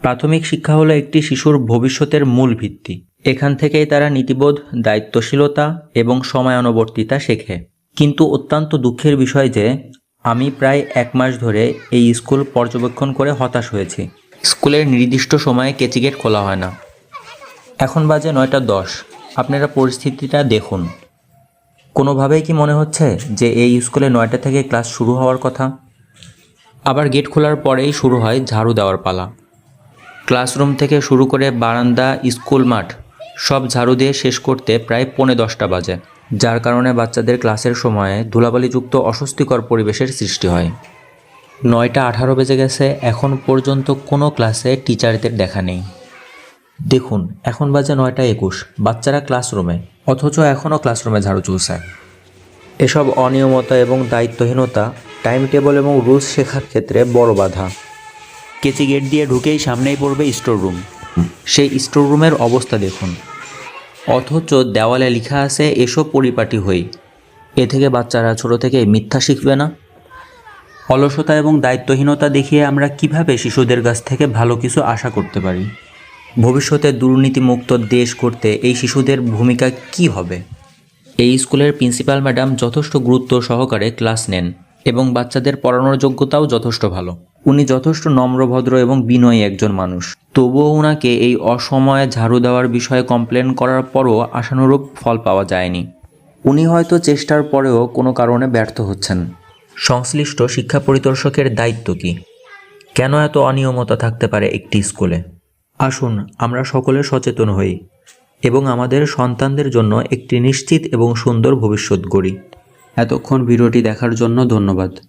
প্রাথমিক শিক্ষা হলো একটি শিশুর ভবিষ্যতের মূল ভিত্তি। এখান থেকেই তারা নীতিবোধ, দায়িত্বশীলতা এবং সময়ানুবর্তিতা শেখে। কিন্তু অত্যন্ত দুঃখের বিষয় যে, আমি প্রায় এক মাস ধরে এই স্কুল পর্যবেক্ষণ করে হতাশ হয়েছি। স্কুলের নির্দিষ্ট সময়ে কেচিগেট খোলা হয় না। এখন বাজে নয়টা দশ। আপনারা পরিস্থিতিটা দেখুন। কোনোভাবেই কি মনে হচ্ছে যে এই স্কুলে নয়টা থেকে ক্লাস শুরু হওয়ার কথা? আবার গেট খোলার পরেই শুরু হয় ঝাড়ু দেওয়ার পালা। ক্লাসরুম থেকে শুরু করে বারান্দা, স্কুল মাঠ, সব ঝাড়ু দিয়ে শেষ করতে প্রায় পৌনে দশটা বাজে, যার কারণে বাচ্চাদের ক্লাসের সময়ে ধুলাবালিযুক্ত অস্বস্তিকর পরিবেশের সৃষ্টি হয়। নয়টা আঠারো বেজে গেছে, এখন পর্যন্ত কোনো ক্লাসে টিচারদের দেখা নেই। দেখুন, এখন বাজে নয়টা একুশ, বাচ্চারা ক্লাসরুমে, অথচ এখনও ক্লাসরুমে ঝাড়ু চলছে। এসব অনিয়মতা এবং দায়িত্বহীনতা টাইম টেবল এবং রুলস শেখার ক্ষেত্রে বড় বাধা। কেচি গেট দিয়ে ঢুকেই সামনেই পড়বে স্টোর রুম। সেই স্টোর রুমের অবস্থা দেখুন। অথচ দেওয়ালে লেখা আছে এসব পরিপাটি হই। এ থেকে বাচ্চারা ছোট থেকে মিথ্যা শিখবে না? অলসতা এবং দায়িত্বহীনতা দেখিয়ে আমরা কীভাবে শিশুদের কাছ থেকে ভালো কিছু আশা করতে পারি? ভবিষ্যতে দুর্নীতিমুক্ত দেশ করতে এই শিশুদের ভূমিকা কি হবে? এই স্কুলের প্রিন্সিপাল ম্যাডাম যথেষ্ট গুরুত্ব সহকারে ক্লাস নেন এবং বাচ্চাদের পড়ানোর যোগ্যতাও যথেষ্ট ভালো। উনি যথেষ্ট নম্রভদ্র এবং বিনয়ী একজন মানুষ। তবুও ওনাকে এই অসময়ে ঝাড়ু দেওয়ার বিষয়ে কমপ্লেন করার পরও আশানুরূপ ফল পাওয়া যায়নি। উনি হয়তো চেষ্টার পরেও কোনো কারণে ব্যর্থ হচ্ছেন। সংশ্লিষ্ট শিক্ষা পরিদর্শকের দায়িত্ব কি? কেন এত অনিয়মতা থাকতে পারে একটি স্কুলে? আসুন, আমরা সকলে সচেতন হই এবং আমাদের সন্তানদের জন্য একটি নিশ্চিত এবং সুন্দর ভবিষ্যৎ গড়ি। এতক্ষণ ভিডিওটি দেখার জন্য ধন্যবাদ।